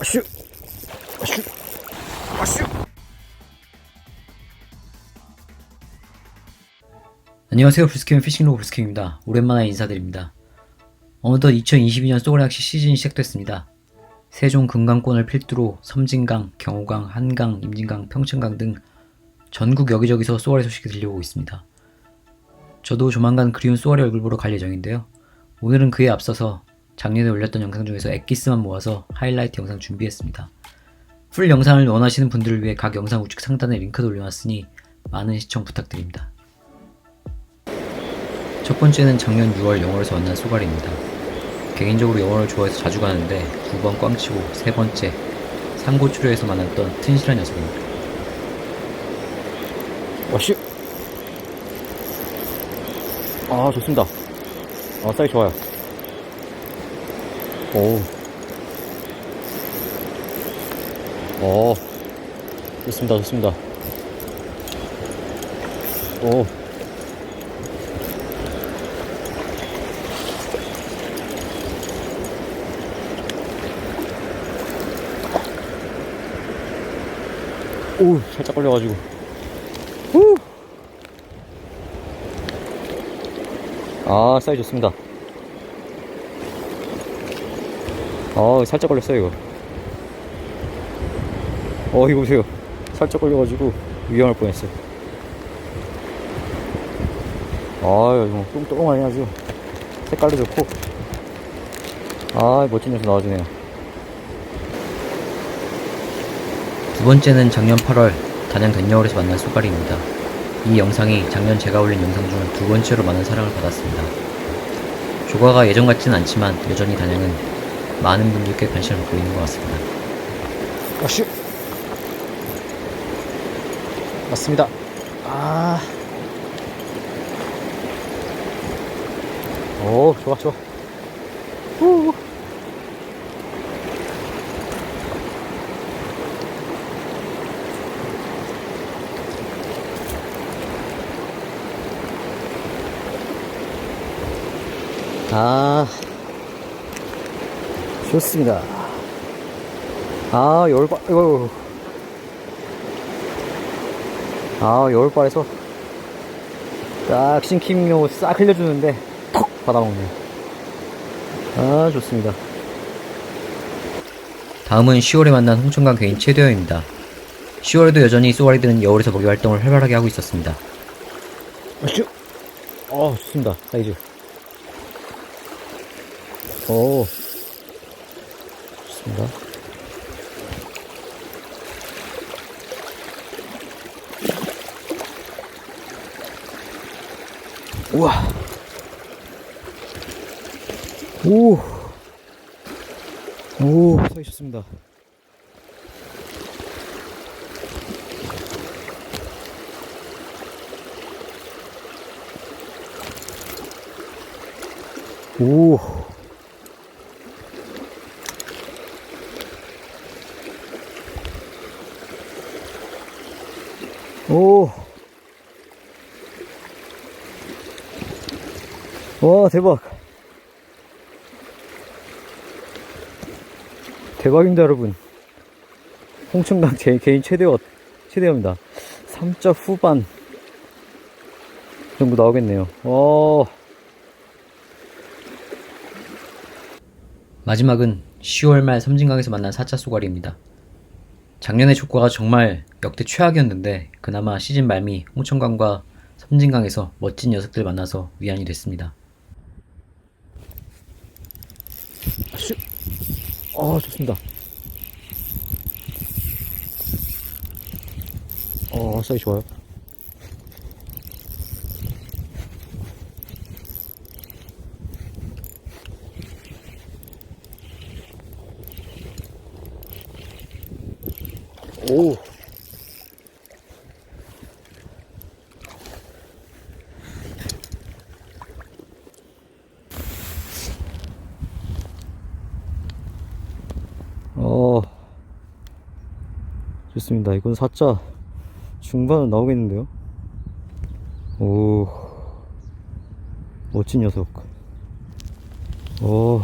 아슈 아슈 아슈 안녕하세요 불스캠 피싱로그 불스캠입니다. 오랜만에 인사드립니다. 어느덧 2022년 쏘가리 낚시 시즌이 시작됐습니다. 세종 금강권을 필두로 섬진강, 경호강, 한강, 임진강, 평천강 등 전국 여기저기서 쏘가리 소식이 들려오고 있습니다. 저도 조만간 그리운 쏘가리 얼굴 보러 갈 예정인데요. 오늘은 그에 앞서서 작년에 올렸던 영상 중에서 엑기스만 모아서 하이라이트 영상 준비했습니다. 풀 영상을 원하시는 분들을 위해 각 영상 우측 상단에 링크도 올려놨으니 많은 시청 부탁드립니다. 첫 번째는 작년 6월 영월에서 만난 쏘가리입니다. 개인적으로 영월을 좋아해서 자주 가는데 두 번 꽝치고 세 번째 상고추려에서 만났던 튼실한 녀석입니다. 아슈 아 좋습니다 아 사이 좋아요 오 오, 좋습니다, 좋습니다. 오. 오, 살짝 걸려가지고. 후. 아, 사이 좋습니다. 아, 살짝 걸렸어요, 이거. 어, 이거 보세요. 살짝 걸려가지고 위험할 뻔했어요. 아, 이거 똥똥하니 아주. 색깔도 좋고. 아, 멋진 녀석 나와주네요. 두 번째는 작년 8월 단양 된여울에서 만난 쏘가리입니다. 이 영상이 작년 제가 올린 영상 중 두 번째로 많은 사랑을 받았습니다. 조과가 예전 같진 않지만 여전히 단양은 많은 분들께 관심을 있는 것 같습니다. 아슈. 맞습니다. 아. 오, 좋아, 좋아. 후. 아, 좋습니다. 아, 열발, 이거. 아, 열발에서 딱 싱킹료 싹 흘려주는데 톡 받아먹네. 아, 좋습니다. 다음은 10월에 만난 홍천강 개인 최대호입니다. 10월에도 여전히 쏘가리들은 여울에서 먹이 활동을 활발하게 하고 있었습니다. 아슈! 어, 좋습니다. 사이즈. 오. 좋습니다. 우와. 오. 오, 사이 좋습니다. 오. 오. 와, 대박. 대박입니다, 여러분. 홍천강 제 개인 최대어, 최대어입니다. 3자 후반 정도 나오겠네요. 와. 마지막은 10월 말 섬진강에서 만난 사자 쏘가리입니다. 작년의 조과가 정말 역대 최악이었는데 그나마 시즌 말미 홍천강과 섬진강에서 멋진 녀석들 만나서 위안이 됐습니다. 슈. 어, 좋습니다. 어, 사이 좋아요. 오. 어, 좋습니다. 이건 4자 중반은 나오겠는데요? 오, 멋진 녀석. 오,